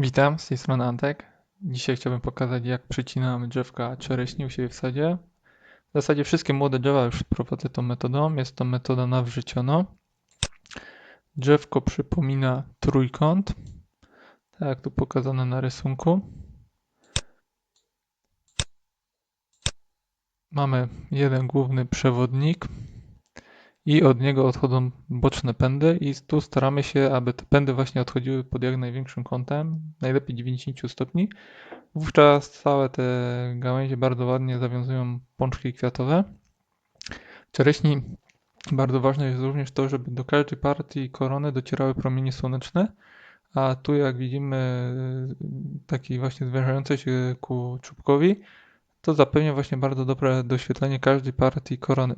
Witam, z tej strony Antek. Dzisiaj chciałbym pokazać, jak przycinam drzewka czereśni u siebie w sadzie. W zasadzie wszystkie młode drzewa już prowadzę tą metodą. Jest to metoda nawrzyciono. Drzewko przypomina trójkąt, tak jak tu pokazane na rysunku. Mamy jeden główny przewodnik i od niego odchodzą boczne pędy i tu staramy się, aby te pędy właśnie odchodziły pod jak największym kątem, najlepiej 90 stopni. Wówczas całe te gałęzie bardzo ładnie zawiązują pączki kwiatowe. W czereśni bardzo ważne jest również to, żeby do każdej partii korony docierały promienie słoneczne, a tu jak widzimy taki właśnie zwężający się ku czubkowi, to zapewnia właśnie bardzo dobre doświetlenie każdej partii korony.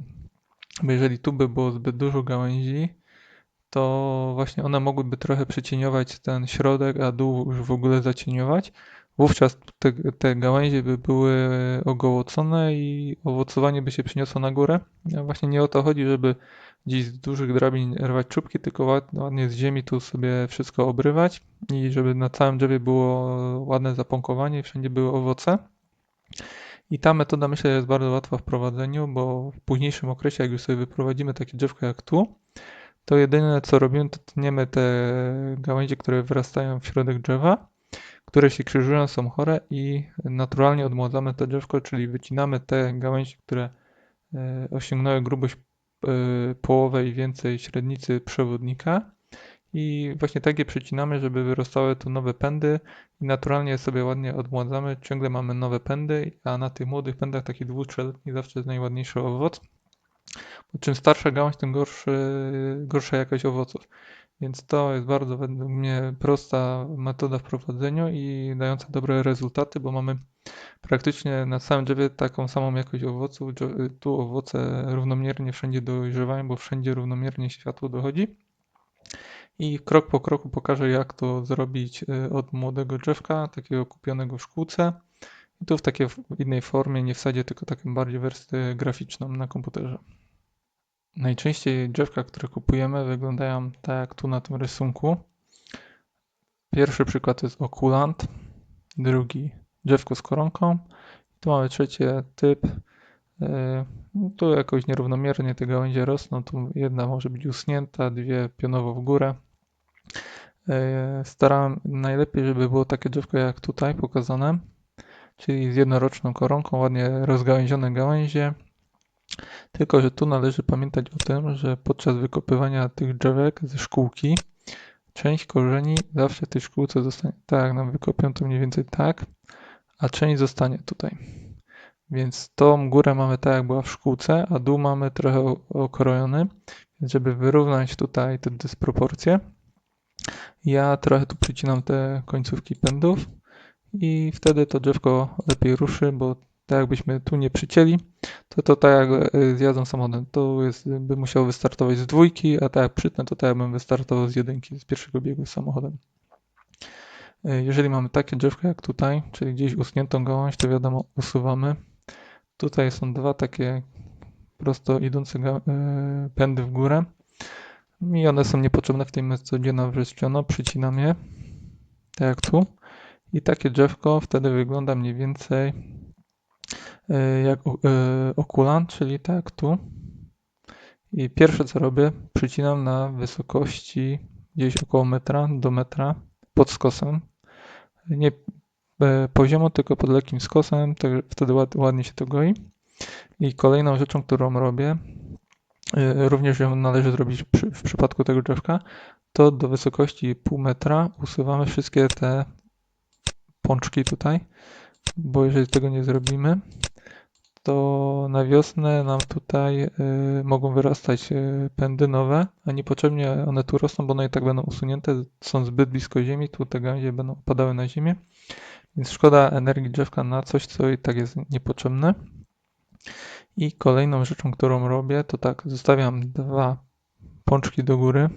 Bo jeżeli tu by było zbyt dużo gałęzi, to właśnie one mogłyby trochę przycieniować ten środek, a dół już w ogóle zacieniować. Wówczas te, te gałęzie by były ogołocone i owocowanie by się przyniosło na górę. A właśnie nie o to chodzi, żeby gdzieś z dużych drabin rwać czubki, tylko ładnie z ziemi tu sobie wszystko obrywać i żeby na całym drzewie było ładne zapąkowanie i wszędzie były owoce. I ta metoda myślę jest bardzo łatwa w prowadzeniu, bo w późniejszym okresie, jak już sobie wyprowadzimy takie drzewko jak tu, to jedyne co robimy, to tniemy te gałęzie, które wyrastają w środek drzewa, które się krzyżują, są chore i naturalnie odmładzamy to drzewko, czyli wycinamy te gałęzie, które e, osiągnęły grubość e, połowę i więcej średnicy przewodnika i właśnie takie przecinamy, żeby wyrastały tu nowe pędy i naturalnie sobie ładnie odmładzamy. Ciągle mamy nowe pędy, a na tych młodych pędach, taki dwu, trzyletni, zawsze jest najładniejszy owoc. Bo czym starsza gałąź, tym gorszy, gorsza jakość owoców. Więc to jest bardzo według mnie prosta metoda w prowadzeniu i dająca dobre rezultaty, bo mamy praktycznie na całym drzewie taką samą jakość owoców. Tu owoce równomiernie wszędzie dojrzewają, bo wszędzie równomiernie światło dochodzi i krok po kroku pokażę jak to zrobić y, od młodego drzewka, takiego kupionego w szkółce i tu w takiej innej formie, nie w sadzie, tylko taką bardziej wersję graficzną na komputerze. Najczęściej drzewka, które kupujemy wyglądają tak jak tu na tym rysunku. Pierwszy przykład to jest okulant, drugi drzewko z koronką, tu mamy trzeci typ, y, tu jakoś nierównomiernie te gałęzie rosną, tu jedna może być usunięta, dwie pionowo w górę. E, starałem najlepiej, żeby było takie drzewko jak tutaj pokazane, czyli z jednoroczną koronką, ładnie rozgałęzione gałęzie. Tylko, że tu należy pamiętać o tym, że podczas wykopywania tych drzewek ze szkółki część korzeni zawsze w tej szkółce zostanie tak, nam wykopią to mniej więcej tak, a część zostanie tutaj. Więc tą górę mamy tak, jak była w szkółce, a dół mamy trochę okrojony, żeby wyrównać tutaj te dysproporcje, ja trochę tu przycinam te końcówki pędów i wtedy to drzewko lepiej ruszy, bo tak jakbyśmy tu nie przycięli, to to tak jak e, zjadzą samochodem, to jest, by musiał wystartować z dwójki, a tak jak przytnę, to tak jakbym wystartował z jedynki, z pierwszego biegu samochodem. E, jeżeli mamy takie drzewko jak tutaj, czyli gdzieś usuniętą gałąź, to wiadomo, usuwamy. Tutaj są dwa takie prosto idące e, pędy w górę. I one są niepotrzebne w tej metodzie nawreszczono, przycinam je, tak jak tu. I takie drzewko wtedy wygląda mniej więcej e, jak e, okulant, czyli tak tu. I pierwsze co robię, przycinam na wysokości gdzieś około metra do metra pod skosem. Nie e, poziomo, tylko pod lekkim skosem, tak wtedy ładnie się to goi. I kolejną rzeczą, którą robię, również ją należy zrobić przy, w przypadku tego drzewka, to do wysokości pół metra. Usuwamy wszystkie te pączki tutaj, bo jeżeli tego nie zrobimy, to na wiosnę nam tutaj y, mogą wyrastać y, pędy nowe, a niepotrzebnie one tu rosną, bo one i tak będą usunięte, są zbyt blisko ziemi, tu te gałęzie będą padały na ziemię, więc szkoda energii drzewka na coś, co i tak jest niepotrzebne. I kolejną rzeczą, którą robię, to tak, zostawiam dwa pączki do góry.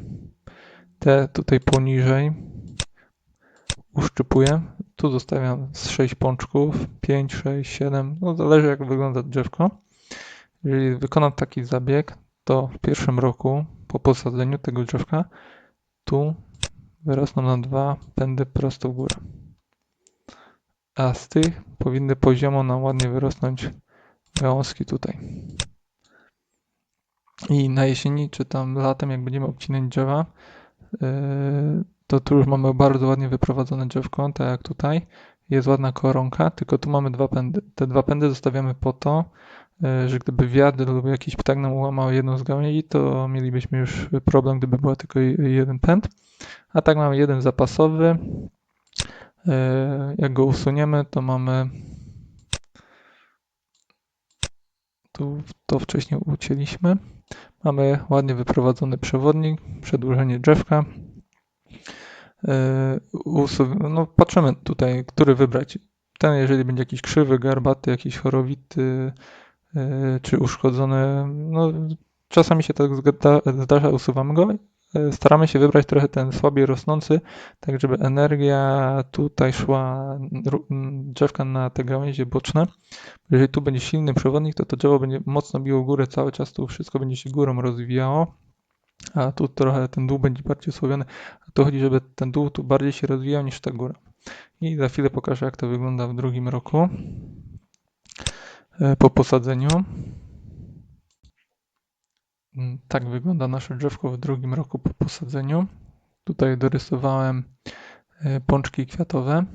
Te tutaj poniżej uszczypuję. Tu zostawiam z 6 pączków, 5, 6, 7, no zależy jak wygląda drzewko. Jeżeli wykonam taki zabieg, to w pierwszym roku po posadzeniu tego drzewka tu wyrosną nam dwa pędy prosto w górę. A z tych powinny poziomo nam ładnie wyrosnąć gałązki tutaj. I na jesieni, czy tam latem, jak będziemy obcinać drzewa, yy, to tu już mamy bardzo ładnie wyprowadzone drzewko, tak jak tutaj. Jest ładna koronka, tylko tu mamy dwa pędy. Te dwa pędy zostawiamy po to, yy, że gdyby wiatr lub jakiś ptak nam ułamał jedną z gałęzi, to mielibyśmy już problem, gdyby była tylko jeden pęd. A tak mamy jeden zapasowy. Yy, jak go usuniemy, to mamy tu to wcześniej ucięliśmy. Mamy ładnie wyprowadzony przewodnik, przedłużenie drzewka. Yy, no, patrzymy tutaj, który wybrać. Ten, jeżeli będzie jakiś krzywy, garbaty, jakiś chorowity yy, czy uszkodzony, no czasami się tak zdarza, usuwamy go. Yy, staramy się wybrać trochę ten słabiej rosnący, tak żeby energia tutaj szła drzewka na te gałęzie boczne. Jeżeli tu będzie silny przewodnik, to to drzewo będzie mocno biło górę cały czas, tu wszystko będzie się górą rozwijało, a tu trochę ten dół będzie bardziej osłabiony. A to chodzi, żeby ten dół tu bardziej się rozwijał niż ta góra. I za chwilę pokażę, jak to wygląda w drugim roku e, po posadzeniu. Mm, tak wygląda nasze drzewko w drugim roku po posadzeniu. Tutaj dorysowałem e, pączki kwiatowe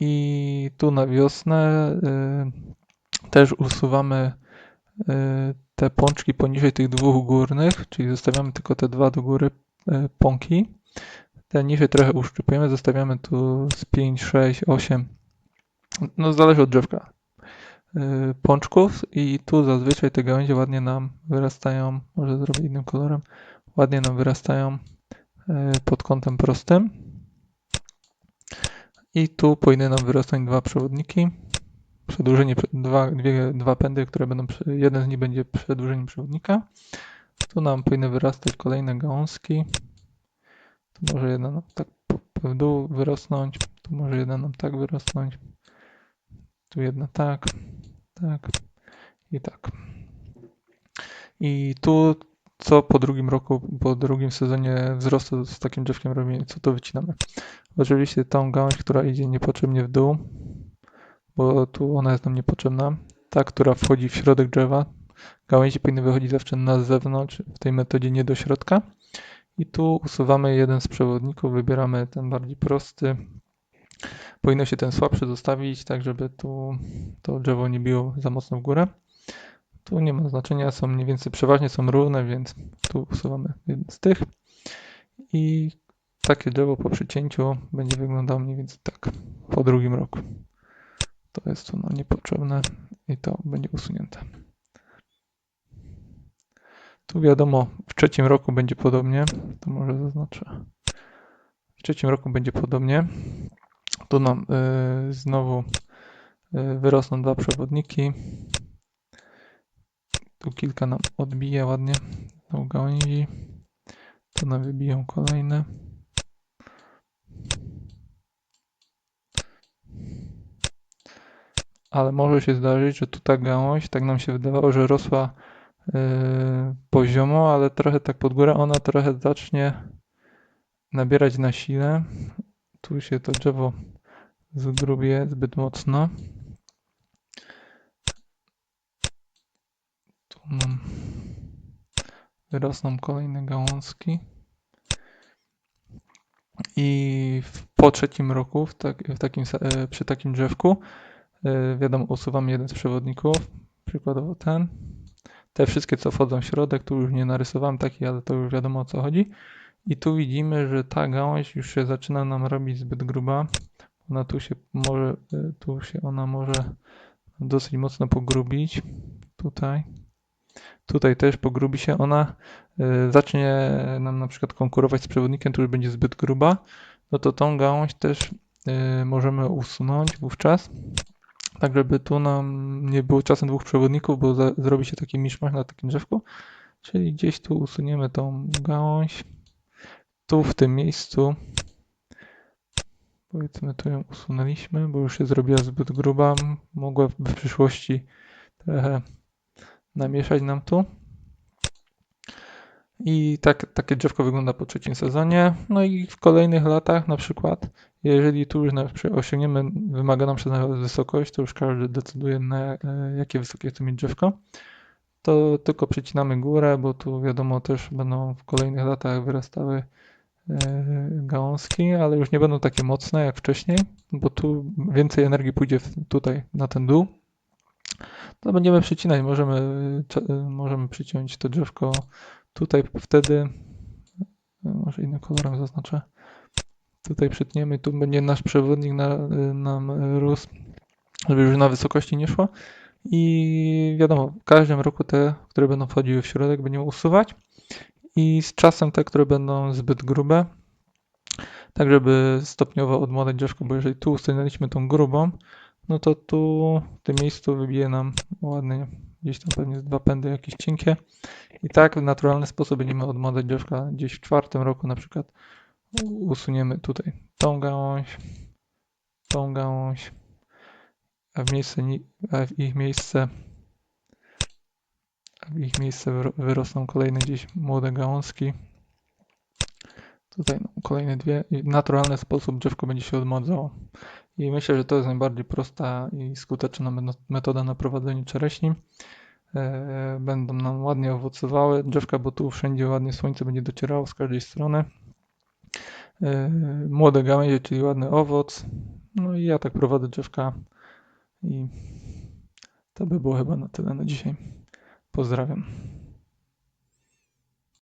i tu na wiosnę e, też usuwamy y, te pączki poniżej tych dwóch górnych, czyli zostawiamy tylko te dwa do góry pąki. Te niżej trochę uszczypujemy, zostawiamy tu z 5, 6, 8, no zależy od drzewka, pączków i tu zazwyczaj te gałęzie ładnie nam wyrastają, może zrobię innym kolorem, ładnie nam wyrastają pod kątem prostym. I tu powinny nam wyrosnąć dwa przewodniki przedłużenie, dwa, dwie, dwa pędy, które będą, jeden z nich będzie przedłużeniem przewodnika. Tu nam powinny wyrastać kolejne gałązki. Tu może jedna nam tak w dół wyrosnąć, tu może jedna nam tak wyrosnąć. Tu jedna tak, tak i tak. I tu co po drugim roku, po drugim sezonie wzrostu z takim drzewkiem robimy, co to wycinamy. Oczywiście tą gałąź, która idzie niepotrzebnie w dół, bo tu ona jest nam niepotrzebna. Ta, która wchodzi w środek drzewa, gałęzi powinny wychodzić zawsze na zewnątrz, w tej metodzie nie do środka. I tu usuwamy jeden z przewodników, wybieramy ten bardziej prosty. Powinno się ten słabszy zostawić, tak żeby tu to drzewo nie biło za mocno w górę. Tu nie ma znaczenia, są mniej więcej przeważnie są równe, więc tu usuwamy jeden z tych. I takie drzewo po przycięciu będzie wyglądało mniej więcej tak po drugim roku. To jest ono niepotrzebne i to będzie usunięte. Tu wiadomo, w trzecim roku będzie podobnie. To może zaznaczę. W trzecim roku będzie podobnie. Tu nam y, znowu y, wyrosną dwa przewodniki. Tu kilka nam odbije ładnie tą gałęzi. Tu nam wybiją kolejne. ale może się zdarzyć, że tu ta gałąź, tak nam się wydawało, że rosła yy, poziomo, ale trochę tak pod górę ona trochę zacznie nabierać na sile. Tu się to drzewo zgrubie zbyt mocno. Tu nam wyrosną kolejne gałązki. I po trzecim roku w, tak, w takim, e, przy takim drzewku E, wiadomo, usuwam jeden z przewodników, przykładowo ten. Te wszystkie, co wchodzą w środek, tu już nie narysowałem taki, ale to już wiadomo o co chodzi. I tu widzimy, że ta gałąź już się zaczyna nam robić zbyt gruba. Ona tu się może, e, tu się ona może dosyć mocno pogrubić. Tutaj. Tutaj też pogrubi się ona. E, zacznie nam na przykład konkurować z przewodnikiem, który będzie zbyt gruba. No to tą gałąź też możemy usunąć wówczas tak żeby tu nam nie było czasem dwóch przewodników, bo zrobi się taki miszmasz na takim drzewku. Czyli gdzieś tu usuniemy tą gałąź. Tu w tym miejscu powiedzmy tu ją usunęliśmy, bo już się zrobiła zbyt gruba. Mogła w przyszłości trochę namieszać nam tu. I tak, takie drzewko wygląda po trzecim sezonie. No i w kolejnych latach na przykład, jeżeli tu już osiągniemy wymaganą przez nas wysokość, to już każdy decyduje na e, jakie wysokie chce mieć drzewko, to tylko przycinamy górę, bo tu wiadomo też będą w kolejnych latach wyrastały gałązki, ale już nie będą takie mocne jak wcześniej, bo tu więcej energii pójdzie tutaj na ten dół. To będziemy przycinać, możemy, cze- możemy przyciąć to drzewko tutaj wtedy, może innym kolorem zaznaczę, tutaj przytniemy, tu będzie nasz przewodnik na, nam rósł, żeby już na wysokości nie szło. I wiadomo, w każdym roku te, które będą wchodziły w środek, będziemy usuwać. I z czasem te, które będą zbyt grube, tak żeby stopniowo odmładzać drzewko, bo jeżeli tu usunęliśmy tą grubą, no to tu w tym miejscu wybije nam ładnie, gdzieś tam pewnie dwa pędy jakieś cienkie. I tak w naturalny sposób będziemy odmładzać drzewka. Gdzieś w czwartym roku na przykład usuniemy tutaj tą gałąź, tą gałąź, a w, miejsce, a w ich miejsce w ich miejsce wyro- wyrosną kolejne gdzieś młode gałązki. Tutaj no, kolejne dwie. I w naturalny sposób drzewko będzie się odmładzało. I myślę, że to jest najbardziej prosta i skuteczna metoda na prowadzeniu czereśni. E, Będą nam ładnie owocowały drzewka, bo tu wszędzie ładnie słońce będzie docierało z każdej strony. E, Młode gałęzie, czyli ładny owoc. No i ja tak prowadzę drzewka i to by było chyba na tyle na dzisiaj. Pozdrawiam.